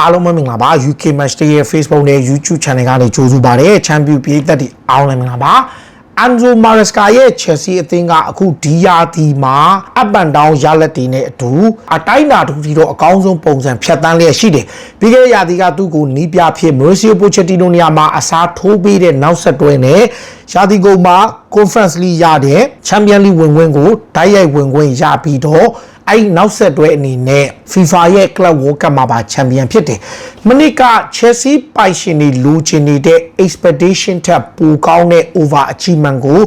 အားလုံးပဲမင်္ဂလာပါ UK Match Day ရဲ့ Facebook နဲ့ YouTube Channel ကနေကြိုဆိုပါရစေ Champion ပြည်သက်တွေအားလုံးလည်းမင်္ဂလာပါအန်ဒရိုမာရစကာရဲ့ Chelsea အသင်းကအခုဒီယာဒီမှာ up and down ရလက်တွေနဲ့အတူအတိုင်းအတာတစ်ခုထိတော့အကောင်းဆုံးပုံစံဖြတ်တန်းလျက်ရှိတယ်ပြီးခဲ့တဲ့ရာသီကသူ့ကိုနီးပြဖြစ် Mauricio Pochettino နေရာမှာအစားထိုးပေးတဲ့နောက်ဆက်တွဲနဲ့ရာသီကုန်မှာ Conference League ရတဲ့ Champions League ဝင်ခွင့်ကိုတိုက်ရိုက်ဝင်ခွင့်ရပြီးတော့ အဲ့ဒီနောက်ဆက်တွဲအနေနဲ့ FIFA ရဲ့ Club World Cup မှာပါချန်ပီယံဖြစ်တယ်။မနစ်က Chelsea ပိုင်ရှင်တွေလူချင်နေတဲ့ expectation ထက်ပိုကောင်းတဲ့ over achievement ကို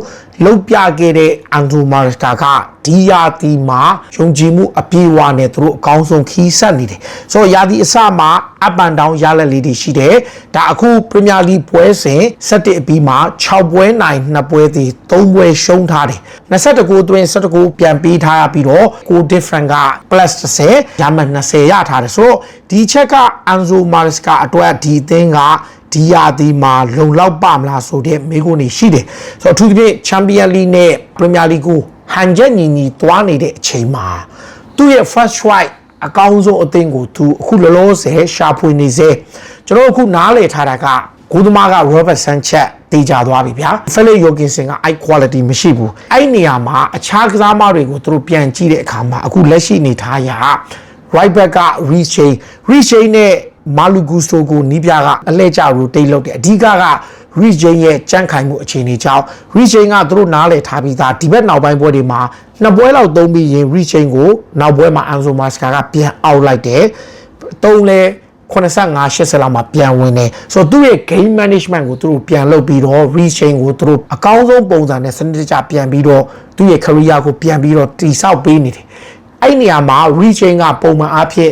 လုပ်ပြခဲ့တဲ့ Andrew Marta ကဒီယာတီမှာယုံကြည်မှုအပြည့်အဝနဲ့သူတို့အကောင်းဆုံးခီးဆက်နေတယ်။ဆိုတော့ယာတီအစမှာ up and down ရလက်လေးတွေရှိတယ်။ဒါအခု Premier League ပွဲစဉ်7အပြီးမှာ6ပွဲနိုင်2ပွဲသေး3ပွဲရှုံးထားတယ်။22ကိုအတွင်း17ကိုပြန်ပေးထားရပြီးတော့ကို different က plus 30ရမှတ်20ရထားတယ်ဆိုတော့ဒီချက်က Anzo Maresca အတွက်ဒီအသင်းကဒီယာဒီမှာလုံလောက်ပါမလားဆိုတဲ့မိကုန်းနေရှိတယ်ဆိုတော့အထူးသဖြင့် Champion League နဲ့ Premier League ကိုဟန်ချက်ညီညီသွားနေတဲ့အချိန်မှာသူ့ရဲ့ first right အကောင်းဆုံးအသင်းကိုသူအခုလောလောဆယ်ရှာဖွေနေစေကျွန်တော်အခုနားလည်ထားတာက ဂိုးသမားက Robert Sanchez တေးကြသွားပြီဗျာ Felix Jorgensen ကအဲ့ quality မရှိဘူးအဲ့နေရာမှာအခြားကစားမတွေကိုသူတို့ပြန်ကြည့်တဲ့အခါမှာအခုလက်ရှိနေထားရာ right back က Reece James Reece James နဲ့ Malu Gusto ကိုနီးပြကအလှည့်ကျ rotate လုပ်တယ်အဓိကက Reece James ရဲ့ကြန့်ခိုင်မှုအခြေအနေကြောင့် Reece James ကသူတို့နားလည်ထားပြီးသားဒီဘက်နောက်ပိုင်းပွဲတွေမှာနှစ်ပွဲလောက်သုံးပြီးရင် Reece James ကိုနောက်ပွဲမှာ Anzo Masca ကပြန်အောက်လိုက်တယ်သုံးလဲ 85 80လောက်မှာပြန်ဝင်တယ်ဆိုတော့သူ့ရဲ့ game management ကိုသူတို့ပြန်လုပ်ပြီးတော့ reach chain ကိုသူတို့အကောင်းဆုံးပုံစံနဲ့စနစ်တကျပြန်ပြီးတော့သူ့ရဲ့ career ကိုပြန်ပြီးတော့တိဆောက်ပေးနေတယ်အဲ့နေရာမှာ reach chain ကပုံမှန်အားဖြင့်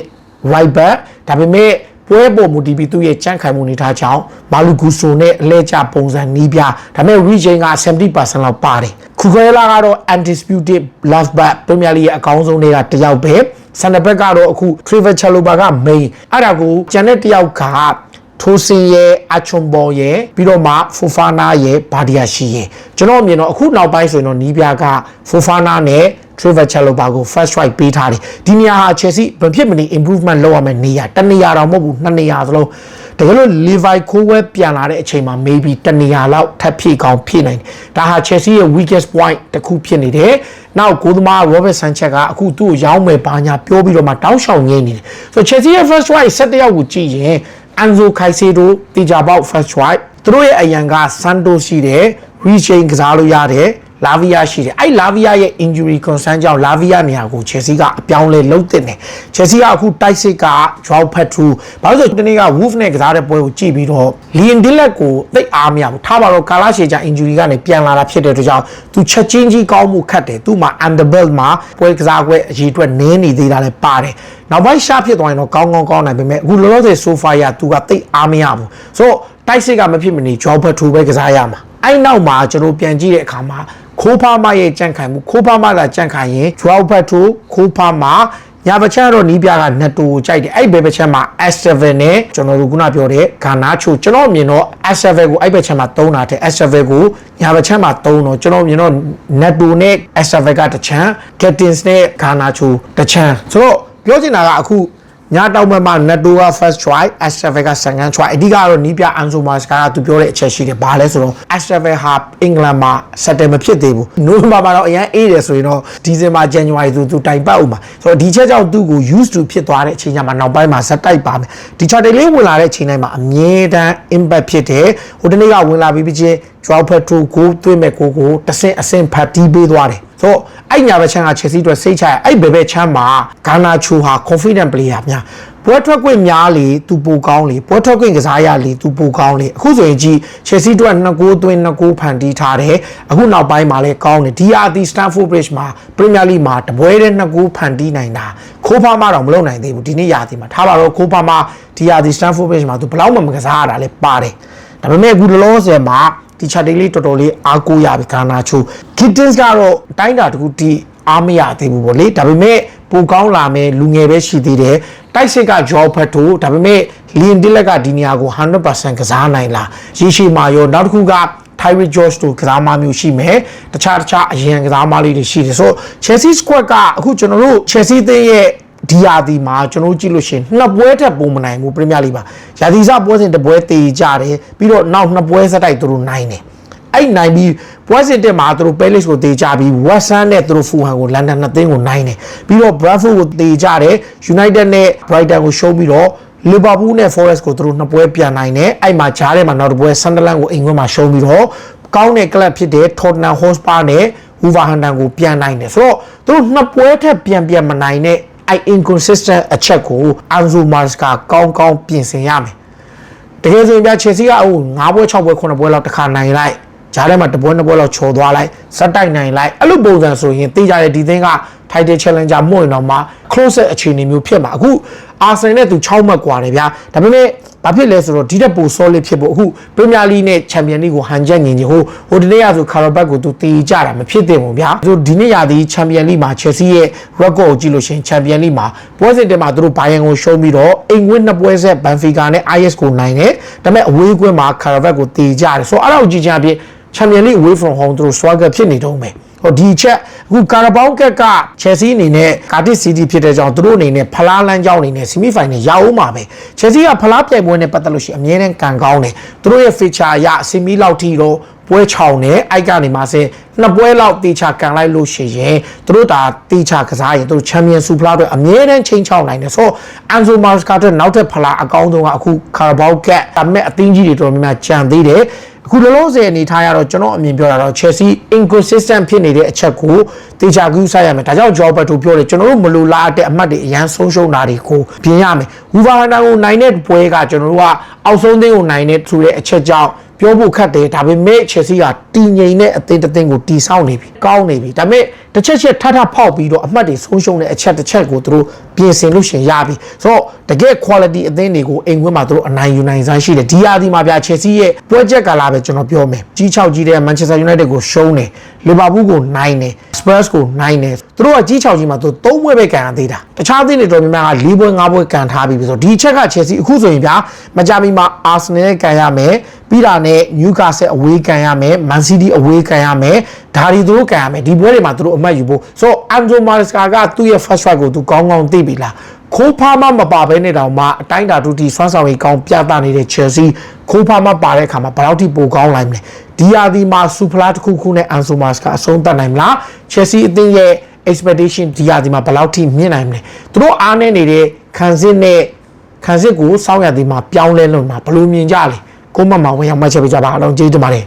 right back ဒါပေမဲ့ပွဲပေါ်မူတည်ပြီးသူ့ရဲ့ကြန့်ခိုင်မှုနေထားကြောင်းမာလူဂူဆိုနဲ့အလဲကျပုံစံနီးပြဒါပေမဲ့ reach chain က70%လောက်ပါတယ် ခုခဲလာကတော့ undisputed left back Premier League ရဲ့အကောင်းဆုံးတွေကတယောက်ပဲဆန်နဘက်ကတော့အခု Trevor Chalobah က main အဲ့ဒါကိုကျန်တဲ့တယောက်ကထိုးစင်ရဲ့အချုံဘော်ရဲ့ပြီးတော့မှဖိုဖာနာရဲ့ဘာဒီယာရှိရဲ့ကျွန်တော်အမြင်တော့အခုနောက်ပိုင်းဆိုရင်တော့နီးပြကဖိုဖာနာနဲ့ Trevor Chalobah ကို first right ပေးထားတယ်ဒီနေရာဟာ Chelsea ဘယ်ဖြစ်မနေ improvement လုပ်ရမယ့်နေရာတနေရာတော့မဟုတ်ဘူးနှစ်နေရာသလုံး တကယ်လို့ Levi Colwill ပြန်လာတဲ့အချိန်မှာ maybe တနေရာလောက်ထပ်ဖြည့်ကောင်းဖြည့်နိုင်တယ်ဒါဟာ Chelsea ရဲ့ weakest point တစ်ခုဖြစ်နေတယ်နောက်ကိုသမား Robert Sanchez ကအခုသူ့ကိုရောင်းမယ်ဘာညာပြောပြီးတော့မှတောင်းရှောင်ငင်းနေတယ်ဆိုတော့ Chelsea ရဲ့ first right ဆက်တယောက်ကိုကြည့်ရင် Anzo Caicedo တေချာပေါက် first right သူတို့ရဲ့အရန်က Santos ရှိတယ် Rechain ကစားလို့ရတယ် လာဗီယာရှိတယ်အဲ့လာဗီယာရဲ့ injury concern ကြောင့်လာဗီယာနေရာကို Chelsea ကအပြောင်းလဲလုပ်တင်တယ် Chelsea ကအခုတိုက်စစ်က Joao Pedro ဘာလို့ဆိုဒီနေ့က Wolves နဲ့ကစားတဲ့ပွဲကိုကြည့်ပြီးတော့ Liam Delap ကိုသိအားမရဘူးထားပါတော့ကာလာရှေချာ injury ကနေပြန်လာတာဖြစ်တဲ့အတွက်ကြောင့်သူချက်ချင်းကြီးကောင်းမှုခတ်တယ်သူ့မှာ underbelt မှာပွဲကစားပွဲအရေးအတွက်နင်းနေသေးတာလည်းပါတယ်နောက်ပိုင်းရှာဖြစ်သွားရင်တော့ကောင်းကောင်းကောင်းနိုင်ပေမဲ့အခုလောလောဆယ် sofa ရသူကသိအားမရဘူးဆိုတော့တိုက်စစ်ကမဖြစ်မနေ Joao Pedro ပဲကစားရမှာအဲ့နောက်မှာကျွန်တော်ပြန်ကြည့်တဲ့အခါမှာ ခိုးဖားမရဲ့ကြန့်ခိုင်မှုခိုးဖားမလာကြန့်ခိုင်ရင် Joao Pedro ခိုးဖားမညာဘချန်တော့နီးပြကနက်တိုကိုကြိုက်တယ်အဲ့ဘယ်ဘချန်မှာ S7 နဲ့ကျွန်တော်တို့ခုနပြောတဲ့ဂါနာချိုကျွန်တော်မြင်တော့ S7 ကိုအဲ့ဘချန်မှာသုံးတာတဲ့ S7 ကိုညာဘချန်မှာသုံးတော့ကျွန်တော်မြင်တော့နက်တိုနဲ့ S7 ကတစ်ချမ်း Gettins နဲ့ဂါနာချိုတစ်ချမ်းဆိုတော့ပြောချင်တာကအခု ညတောင်ဘက်မှာ Netto က first try S7 က second try အဓိကတော့နီးပြ Anzo Masca ကသူပြောတဲ့အချက်ရှိတယ်ဘာလဲဆိုတော့ S7 ဟာအင်္ဂလန်မှာ settle မဖြစ်သေးဘူးနိုဝင်ဘာမှာတော့အရင်အေးတယ်ဆိုရင်တော့ဒီဇင်ဘာ January သူသူတိုင်ပတ်ဦးမှာဆိုတော့ဒီချက်ကြောင့်သူ့ကို used to ဖြစ်သွားတဲ့အချိန်ကျမှနောက်ပိုင်းမှာဇက်တိုက်ပါမယ်ဒီ charter လေးဝင်လာတဲ့အချိန်တိုင်းမှာအမြဲတမ်း impact ဖြစ်တယ်ဟိုတနေ့ကဝင်လာပြီးပြီးချင်း Joao Pedro ကိုသွင်းမဲ့ကိုကိုတဆင့်အဆင့်ဖတ်တီးပေးသွားတယ် ဆိုတော့အဲ့ညာဘက်ချမ်းက Chelsea အတွက်စိတ်ချရအဲ့ဘယ်ဘက်ချမ်းမှာဂါနာချိုဟာ confident player များပွဲထွက်ခွင့်များလေသူပိုကောင်းလေပွဲထွက်ခွင့်ကစားရလေသူပိုကောင်းလေအခုဆိုရင်ကြီး Chelsea အတွက်2ဂိုးသွင်း2ဂိုးဖန်တီးထားတယ်အခုနောက်ပိုင်းမှာလည်းကောင်းတယ်ဒီအာဒီ Stamford Bridge မှာ Premier League မှာတပွဲတည်း2ဂိုးဖန်တီးနိုင်တာခိုးဖားမတော့မလုပ်နိုင်သေးဘူးဒီနေ့ရာသီမှာထားပါတော့ခိုးဖားမဒီအာဒီ Stamford Bridge မှာသူဘယ်လောက်မှမကစားရတာလဲပါတယ်ဒါပေမဲ့အခုလောလောဆယ်မှာ ဒီ chart လေးတော်တော်လေးအားကိုးရပြီဂါနာချို Gittins ကတော့အတိုင်းတာတခုတိအားမရသေးဘူးပေါ့လေဒါပေမဲ့ပိုကောင်းလာမယ်လူငယ်ပဲရှိသေးတယ်တိုက်စစ်က job ဖတ်ထိုဒါပေမဲ့ Liam Delap ကဒီနေရာကို100%ကစားနိုင်လားရေရှည်မှာရောနောက်တစ်ခုက Tyree George တို့ကစားမမျိုးရှိမယ်တခြားတခြားအရင်ကစားမလေးတွေရှိတယ်ဆိုတော့ Chelsea squad ကအခုကျွန်တော်တို့ Chelsea သင်းရဲ့ ဒီယာဒီမှာကျွန်တော်တို့ကြည့်လို့ရှိရင်နှစ်ပွဲထက်ပုံမနိုင်ဘူးပရီးမီးယားလိမှာယာဒီစပွဲစဉ်တစ်ပွဲတေကြတယ်ပြီးတော့နောက်နှစ်ပွဲဆက်တိုက်သူတို့နိုင်တယ်အဲ့နိုင်ပြီးပွဲစဉ်တက်မှာသူတို့ပဲလစ်ကိုတေကြပြီးဝက်ဆန်နဲ့သူတို့ဖူဟန်ကိုလန်ဒန်နှစ်သင်းကိုနိုင်တယ်ပြီးတော့ဘရတ်ဖို့ကိုတေကြတယ်ယူနိုက်တက်နဲ့ဘရိုက်တန်ကိုရှုံးပြီးတော့လီဗာပူးနဲ့ Forest ကိုသူတို့နှစ်ပွဲပြန်နိုင်တယ်အဲ့မှာဂျားထဲမှာနောက်တစ်ပွဲဆန်ဒလန်ကိုအိမ်ခွင်းမှာရှုံးပြီးတော့ကောင်းတဲ့ကလပ်ဖြစ်တဲ့ Tottenham Hotspur နဲ့ Wolverhampton ကိုပြန်နိုင်တယ်ဆိုတော့သူတို့နှစ်ပွဲထက်ပြန်ပြန်မနိုင်တဲ့ အဲ့ inconsistent အချက်ကို Anzo Maresca ကောင်းကောင်းပြင်ဆင်ရမယ်တကယ်ဆိုရင်ပြ Chelsea ကအခု9ပွဲ6ပွဲ9ပွဲလောက်တစ်ခါနိုင်လိုက်ဂျားထဲမှာတစ်ပွဲနှစ်ပွဲလောက်ချော်သွားလိုက်စက်တိုက်နိုင်လိုက်အဲ့လိုပုံစံဆိုရင်သိကြတဲ့ဒီသင်းက title challenger မှုရင်တော့မှ close အခြေအနေမျိုးဖြစ်မှာအခု Arsenal နဲ့သူ6မှတ်กว่าတယ်ဗျာဒါပေမဲ့ဘာဖြစ်လဲဆိုတော့ဒီတက်ပို solid ဖြစ်ဖို့အခု Premier League နဲ့ Champion League ကိုဟန်ချက်ညင်ကြီးဟိုဟိုဒီနေ့ရဆို Carabao ကိုသူတီးကြတာမဖြစ်သင့်ဘူးဗျာသူဒီနေ့ရသည် Champion League မှာ Chelsea ရဲ့ record ကိုကြည့်လို့ရှိရင် Champion League မှာပွဲစဉ်တက်မှာသူတို့ Bayern ကိုရှုံးပြီးတော့အိမ်ဝင်းနှစ်ပွဲဆက် Benfica နဲ့ Ajax ကိုနိုင်တယ်ဒါပေမဲ့အဝေးကွင်းမှာ Carabao ကိုတီးကြတယ်ဆိုတော့အဲ့ဒါကိုကြည့်ချင်အဖြစ် Champion League away from home သူတို့ swagger ဖြစ်နေတော့မယ် ဟိုဒီချက်အခုကာရာဘောင်းကက်ကချယ်ဆီအနေနဲ့ကာတစ်စီးတီးဖြစ်တဲ့ကြောင့်သူတို့အနေနဲ့ဖလားလန်းကြောင်းအနေနဲ့ဆီမီဖိုင်နယ်ရောက်အောင်ပါပဲချယ်ဆီကဖလားပြိုင်ပွဲနဲ့ပတ်သက်လို့ရှိရင်အမြဲတမ်းကန်ကောင်းတယ်သူတို့ရဲ့ feature အရဆီမီလောက်ထိတော့ပွဲချောင်းနဲ့အိုက်ကနေမှဆင်းနှစ်ပွဲလောက်တေချာကန်လိုက်လို့ရှိရင်သူတို့ဒါတေချာကစားရင်သူတို့ချန်ပီယံဆူဖလားအတွက်အမြဲတမ်းချိန်ချောင်းနိုင်တယ်ဆိုတော့အန်ဆိုမာစကာအတွက်နောက်ထပ်ဖလားအကောင်းဆုံးကအခုကာရာဘောင်းကက်အမက်အသင်းကြီးတွေတော်တော်များများကြံသေးတယ် အခုလောလောဆယ်အနေထားရတော့ကျွန်တော်အမြင်ပြောတာတော့ Chelsea inconsistent ဖြစ်နေတဲ့အချက်ကိုတေချာကူးဆိုင်ရမယ်ဒါကြောင့် Joe Barto ပြောတယ်ကျွန်တော်တို့မလိုလားတဲ့အမှတ်တွေအရန်ဆုံးရှုံးတာတွေကိုပြင်ရမယ် Wolverhampton ကိုနိုင်တဲ့ပွဲကကျွန်တော်တို့ကအောက်ဆုံးသင်းကိုနိုင်တဲ့သူတဲ့အချက်ကြောင့် ပြောဖို့ခက်တယ်ဒါပေမဲ့ Chelsea ကတည်ငြိမ်တဲ့အသင်းတစ်သင်းကိုတီဆောက်နေပြီကောင်းနေပြီဒါပေမဲ့တစ်ချက်ချက်ထထဖောက်ပြီးတော့အမှတ်တွေဆုံးရှုံးတဲ့အချက်တစ်ချက်ကိုသူတို့ပြင်ဆင်လို့ရှင်ရပြီဆိုတော့တကယ် quality အသင်းတွေကိုအိမ်ခွင်းမှာသူတို့အနိုင်ယူနိုင်ဆိုင်ရှိတယ်ဒီဟာဒီမှာဗျာ Chelsea ရဲ့ပွဲချက်ကာလာပဲကျွန်တော်ပြောမယ်ကြီး6ကြီးတဲ့ Manchester United ကိုရှုံးတယ် Liverpool ကိုနိုင်တယ် Spurs ကိုနိုင်တယ်သူတို့ကကြီး6ကြီးမှာသူသုံးပွဲပဲကန်ရသေးတာတခြားသင်းတွေတော်များများက၄ပွဲ၅ပွဲကန်ထားပြီးပြီဆိုတော့ဒီချက်က Chelsea အခုဆိုရင်ဗျာမကြမီမှာ Arsenal နဲ့ကန်ရမယ် ပြီးတာနဲ့ Newcastle အဝေးကန်ရမယ် Man City အဝေးကန်ရမယ်ဒါတွေသူတို့ကန်ရမယ်ဒီပွဲတွေမှာသူတို့အမှတ်ယူဖို့ဆိုတော့ Anzo Maresca ကသူ့ရဲ့ first strike ကိုသူကောင်းကောင်းသိပြီလားခိုးဖားမမပါဘဲနဲ့တောင်မှအတိုင်းတာတူတီစွမ်းဆောင်ရေးကောင်းပြသနေတဲ့ Chelsea ခိုးဖားမပါတဲ့အခါမှာဘယ်လောက်ထိပိုကောင်းနိုင်မလဲဒီဟာဒီမှာစူဖလာတစ်ခုခုနဲ့ Anzo Maresca အဆုံးသတ်နိုင်မလား Chelsea အသင်းရဲ့ expectation ဒီဟာဒီမှာဘယ်လောက်ထိမြင့်နိုင်မလဲသူတို့အားနေနေတဲ့ခံစစ်နဲ့ခံစစ်ကိုစောင့်ရသည်မှာပြောင်းလဲလို့မှာဘယ်လိုမြင်ကြလဲ ကိုမမဝင်ရောက်မှတ်ချက်ပေးကြပါအောင်ကျေးဇူးတင်ပါတယ်